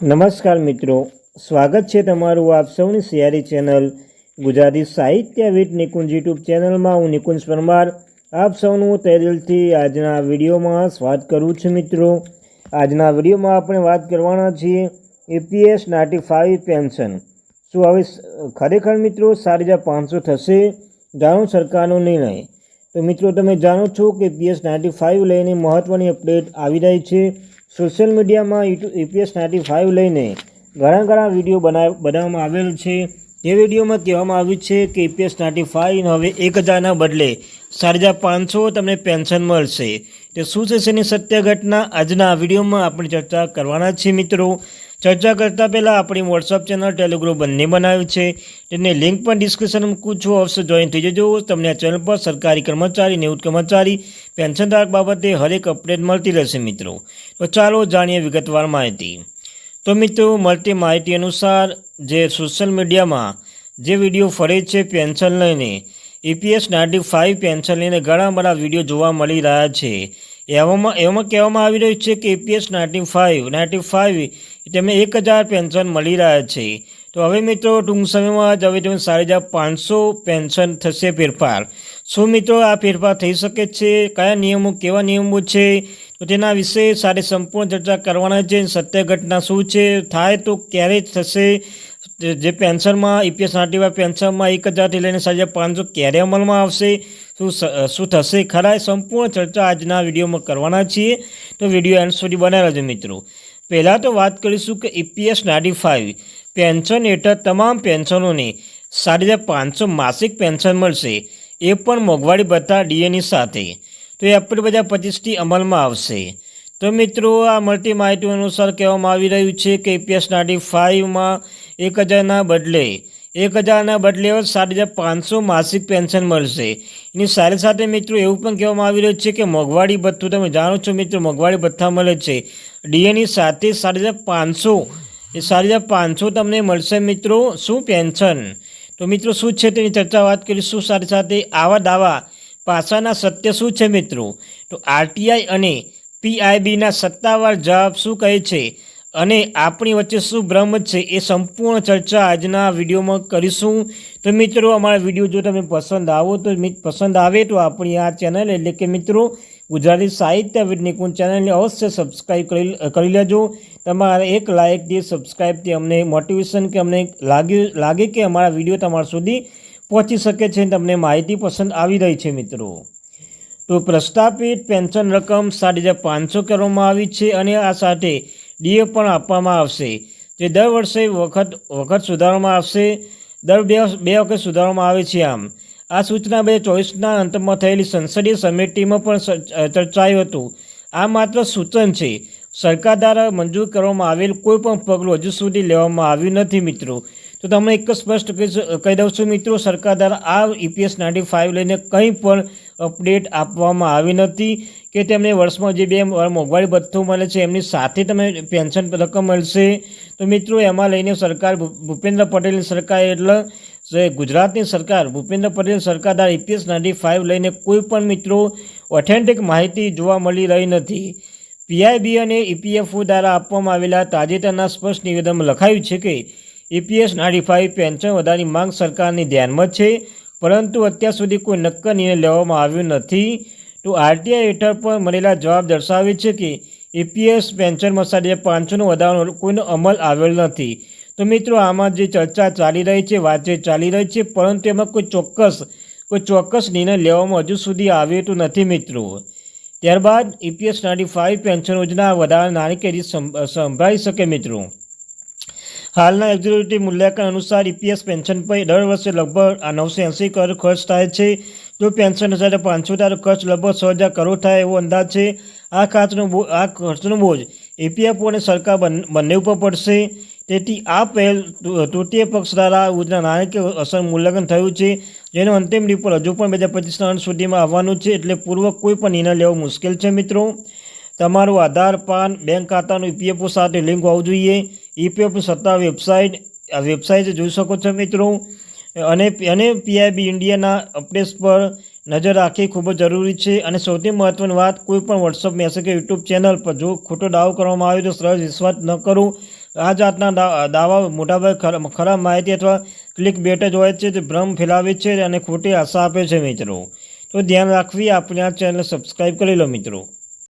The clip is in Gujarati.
નમસ્કાર મિત્રો. સ્વાગત છે તમારું આપ સૌની સિયારી ચેનલ ગુજરાતી સાહિત્ય વિથ નિકુંજ યુટ્યુબ ચેનલમાં. હું નિકુંજ પરમાર. આપ સૌનું તહેદિલથી આજના વિડીયોમાં સ્વાગત કરું છું મિત્રો. આજના વિડીયોમાં આપણે વાત કરવાના છીએ એપીએસ નાઇન્ટી ફાઇવ પેન્શન. શું હવે ખરેખર મિત્રો સાત હજાર પાંચસો થશે? જાણો સરકારનો નિર્ણય. તો મિત્રો તમે જાણો છો કે પીએસ નાઇન્ટી ફાઇવ લઈને મહત્ત્વની અપડેટ આવી રહી છે. સોશિયલ મીડિયામાં યુટ્યુબ એપીએસ નાઇન્ટી ફાઇવ લઈને ઘણા ઘણા વીડિયો બનાવ, બનાવવામાં આવેલ છે. તે વિડીયોમાં કહેવામાં આવ્યું છે કે યુપીએસ નાઇન્ટી ફાઇવ હવે એક હજારના બદલે સાડા પાંચસો તમને પેન્શન મળશે. તે શું છે તેની સત્ય ઘટના આજના વિડીયોમાં આપણે ચર્ચા કરવાના છીએ મિત્રો. ચર્ચા કરતાં પહેલાં આપણી વોટ્સઅપ ચેનલ ટેલિગ્રુપ બંને બનાવ્યું છે. તેની લિંક પણ ડિસ્ક્રિપ્શન છું અવશ્ય જોઈન થઈ જજો. તમને આ ચેનલ પર સરકારી કર્મચારી નિવૃત્ત કર્મચારી પેન્શનધારક બાબતે હરેક અપડેટ મળતી રહેશે મિત્રો. તો ચાલો જાણીએ વિગતવાર માહિતી. તો મિત્રો, મળતી માહિતી અનુસાર જે સોશિયલ મીડિયામાં જે વીડિયો ફરે છે પેન્શન લઈને ઈપીએસ નાઇન્ટી ફાઇવ પેન્શન લઈને ઘણા બધા વીડિયો જોવા મળી રહ્યા છે. એવામાં એવામાં કહેવામાં આવી રહ્યું છે કે APS ninety five ninety five તેમને એક હજાર પેન્શન મળી રહ્યા છે. તો હવે મિત્રો, ટૂંક સમયમાં જ હવે તમે સાડી હજાર પાંચસો પેન્શન થશે ફેરફાર. શું મિત્રો આ ફેરફાર થઈ શકે છે? કયા નિયમો, કેવા નિયમો છે? તો તેના વિશે સારી સંપૂર્ણ ચર્ચા કરવાના છે. સત્ય ઘટના શું છે? થાય તો ક્યારે થશે? જે- પેન્શનમાં ઈપીએસ નાઇન્ટી પેન્શનમાં એક હજારથી લઈને સાડી હજાર પાંચસો ક્યારે અમલમાં આવશે? શું શું થશે? ખરા સંપૂર્ણ ચર્ચા આજના વિડીયોમાં કરવાના છીએ. તો વીડિયો એન્ડ સુધી બનાવેલા છે મિત્રો. પહેલાં તો વાત કરીશું કે ઈપીએસ નાઇન્ટી ફાઇવ. પેન્શન હેઠળ તમામ પેન્શનોને સાડી હજાર પાંચસો માસિક પેન્શન મળશે. એ પણ મોંઘવારી ભથ્થા ડીએની સાથે. તો એપ્રિલ બજાર પચીસથી અમલમાં આવશે. તો મિત્રો, આ મળતી માહિતી અનુસાર કહેવામાં આવી રહ્યું છે કે ઈપીએસ નાઇન્ટી ફાઇવમાં એક હજારના બદલે એક હજારના બદલે સાત હજાર પાંચસો માસિક પેન્શન મળશે. એની સાથે સાથે મિત્રો એવું પણ કહેવામાં આવી રહ્યું છે કે મોંઘવારી ભથ્થું તમે જાણો છો મિત્રો, મોંઘવારી ભથ્થા મળે છે. ડીએની સાથે સાત હજાર પાંચસો, એ સાત હજાર પાંચસો તમને મળશે મિત્રો શું પેન્શન? તો મિત્રો શું છે તેની ચર્ચા વાત કરીશું. સાથે સાથે આવા દાવા પાસાના સત્ય શું છે મિત્રો? તો આરટીઆઈ અને પીઆઈબીના સત્તાવાર જવાબ શું કહે છે? અને આપણી વચ્ચે શું ભ્રમ છે એ સંપૂર્ણ ચર્ચા આજના વિડીયોમાં કરીશું. તો મિત્રો, અમારા વીડિયો જો તમને પસંદ આવો તો પસંદ આવે તો આપણી આ ચેનલ એટલે કે મિત્રો, ગુજરાતી સાહિત્ય વિજ્ઞાન ચેનલને અવશ્ય સબસ્ક્રાઈબ કરી કરી લેજો. તમારા એક લાઇકથી સબસ્ક્રાઈબથી અમને મોટિવેશન કે અમને લાગ્યું લાગે કે અમારા વીડિયો તમારા સુધી પહોંચી શકે છે તમને માહિતી પસંદ આવી રહી છે મિત્રો. તો પ્રસ્થાપિત પેન્શન રકમ સાત હજાર પાંચસો કરવામાં આવી છે અને આ સાથે ડીએ પણ આપવામાં આવશે. જે દર વર્ષે વખત વખત સુધારવામાં આવશે. દર બે બે વખત સુધારવામાં આવે છે આમ. આ સૂચના બે ચોવીસના અંતમાં થયેલી સંસદીય સમિતિમાં પણ ચર્ચાયું હતું. આ માત્ર સૂચન છે. સરકાર દ્વારા મંજૂર કરવામાં આવેલ કોઈ પણ પગલું હજુ સુધી લેવામાં આવ્યું નથી મિત્રો. તો તમને એક સ્પષ્ટ કહી દઉં છું મિત્રો, સરકાર દ્વારા આ ઈપીએસ નાઇન્ટી ફાઇવ લઈને કંઈ પણ અપડેટ આપવામાં આવી નથી કે તેમને વર્ષમાં જે બે મોંઘવારી ભથ્થું મળે છે, એમની સાથે તમે પેન્શન રકમ મળશે. તો મિત્રો, એમાં લઈને સરકાર ભૂપેન્દ્ર પટેલની સરકાર એટલે ગુજરાતની સરકાર, ભૂપેન્દ્ર પટેલ સરકાર દ્વારા ઇપીએસ નાઇન્ટી ફાઇવ લઈને કોઈ પણ મિત્રો ઓથેન્ટિક માહિતી જોવા મળી રહી નથી. પીઆઈબી અને ઈપીએફઓ દ્વારા આપવામાં આવેલા તાજેતરના સ્પષ્ટ નિવેદનમાં લખાયું છે કે ઈપીએસ નાઇન્ટી ફાઇવ પેન્શન વધારાની માંગ સરકારની ધ્યાનમાં છે. પરંતુ અત્યાર સુધી કોઈ નક્કર નિર્ણય લેવામાં આવ્યો નથી. તો આરટીઆઈ હેઠળ પણ મળેલા જવાબ દર્શાવે છે કે ઈપીએસ પેન્શનમાં હજાર પાંચસોનો વધારાનો કોઈનો અમલ આવેલ નથી. તો મિત્રો, આમાં જે ચર્ચા ચાલી રહી છે, વાતચીત ચાલી રહી છે, પરંતુ એમાં કોઈ ચોક્કસ કોઈ ચોક્કસ નિર્ણય લેવામાં હજુ સુધી આવ્યો તો નથી મિત્રો. ત્યારબાદ ઈપીએસ નાઇન્ટી ફાઇવ પેન્શન યોજના વધારા નાની કેરી સંભાળી શકે મિત્રો. હાલના એક્ઝિક્યુટિવ મૂલ્યાંકન અનુસાર ઈપીએસ પેન્શન પર દર વર્ષે લગભગ નવસો એંસી કરોડ ખર્ચ થાય છે. જો પેન્શન હજાર પાંચસો હજાર ખર્ચ લગભગ છ હજાર કરોડ થાય એવો અંદાજ છે, આ બો, આ ખર્ચનો બોજ ઈપીએફઓ અને સરકાર બંને ઉપર પડશે. તેથી આ પહેલ તૃતીય પક્ષ દ્વારા યોજના નાણાકીય અસર મૂલ્યાંકન થયું છે, જેનો અંતિમ રિપોર્ટ હજુ પણ બે હજાર પચીસના સુધીમાં આવવાનું છે, એટલે પૂર્વ કોઈ પણ નિર્ણય લેવો મુશ્કેલ છે મિત્રો. તમારું આધાર, પાન, બેંક ખાતાનું ઈપીએફઓ સાથે લિંક હોવું જોઈએ. ઈપીએફની સત્તા વેબસાઇટ, આ વેબસાઇટ જોઈ શકો છો મિત્રો. અને અને પીઆઈબી ઇન્ડિયાના અપડેટ્સ પર નજર રાખવી ખૂબ જ જરૂરી છે. અને સૌથી મહત્ત્વની વાત, કોઈ પણ વોટ્સઅપ મેસેજ કે યુટ્યુબ ચેનલ પર જો ખોટો દાવો કરવામાં આવે તો સરળ વિશ્વાસ ન કરો. આ જાતના દાવા મોટાભાગે ખરા- ખરાબ માહિતી અથવા ક્લિક બેટ જ હોય છે તે ભ્રમ ફેલાવે છે અને ખોટી આશા આપે છે મિત્રો. તો ધ્યાન રાખવી, આપણે આ ચેનલ સબસ્ક્રાઈબ કરી લો મિત્રો.